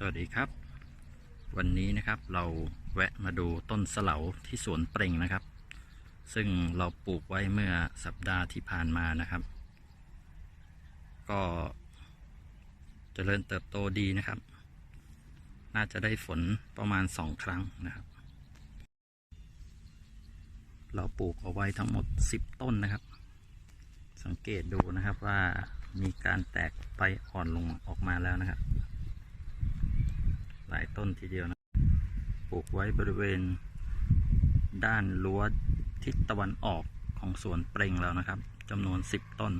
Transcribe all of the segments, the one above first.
สวัสดีครับ วันนี้นะครับเราแวะมาดูต้นสเลาที่สวนเปร่งนะครับ ซึ่งเราปลูกไว้เมื่อสัปดาห์ที่ผ่านมานะครับ ก็เจริญเติบโตดีนะครับ น่าจะได้ฝนประมาณสองครั้งนะครับ เราปลูกเอาไว้ทั้งหมด10ต้นนะครับ สังเกตดูนะครับว่ามีการแตกใบอ่อนลงออกมาแล้วนะครับ ต้นทีเดียวนะ ปลูกไว้บริเวณ ด้านรั้วทิศตะวันออกของสวนเปร่งแล้วนะครับจำนวน 10 ต้น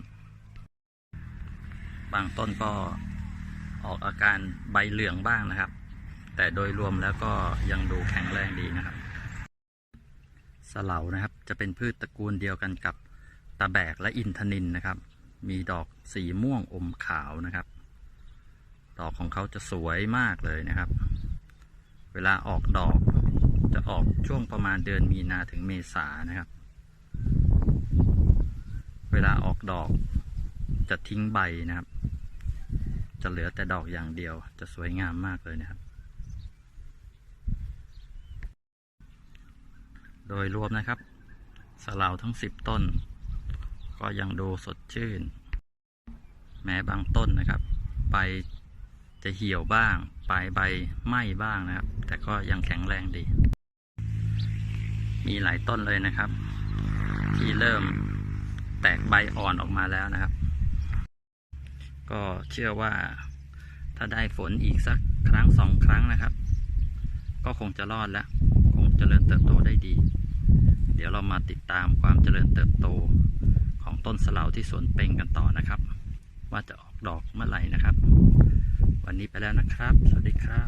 บางต้นก็ออกอาการใบเหลืองบ้างนะครับ แต่โดยรวมแล้วก็ยังดูแข็งแรงดีนะครับสเหลานะครับ จะเป็นพืชตระกูลเดียวกันกับตะแบกและอินทนินนะครับ มีดอกสีม่วงอมขาวนะครับ ดอกของเขาจะสวยมากเลยนะครับ วลาออกดอก จะออกช่วงประมาณเดือนมีนาถึงเมษานะครับ เวลาออกดอก จะทิ้งใบนะครับ จะเหลือแต่ดอกอย่างเดียว จะสวยงามมากเลยนะครับ โดยรวมนะครับสลาวทั้งสิบต้น ก็ยังดูสดชื่น แม้บางต้นนะครับใบ จะเหี่ยวบ้าง ปลายใบไหม้บ้างนะครับ แต่ก็ยังแข็งแรงดี มีหลายต้นเลยนะครับ ที่เริ่มแตกใบอ่อนออกมาแล้วนะครับ ก็เชื่อว่าถ้าได้ฝนอีกสักครั้งสองครั้งนะครับ ก็คงจะรอดแล้ว คงเจริญเติบโตได้ดี เดี๋ยวเรามาติดตามความเจริญเติบโตของต้นสลาวที่สวนเปงกันต่อนะครับ ว่าจะออกดอกเมื่อไหร่นะครับ วันนี้ไปแล้วนะครับ สวัสดีครับ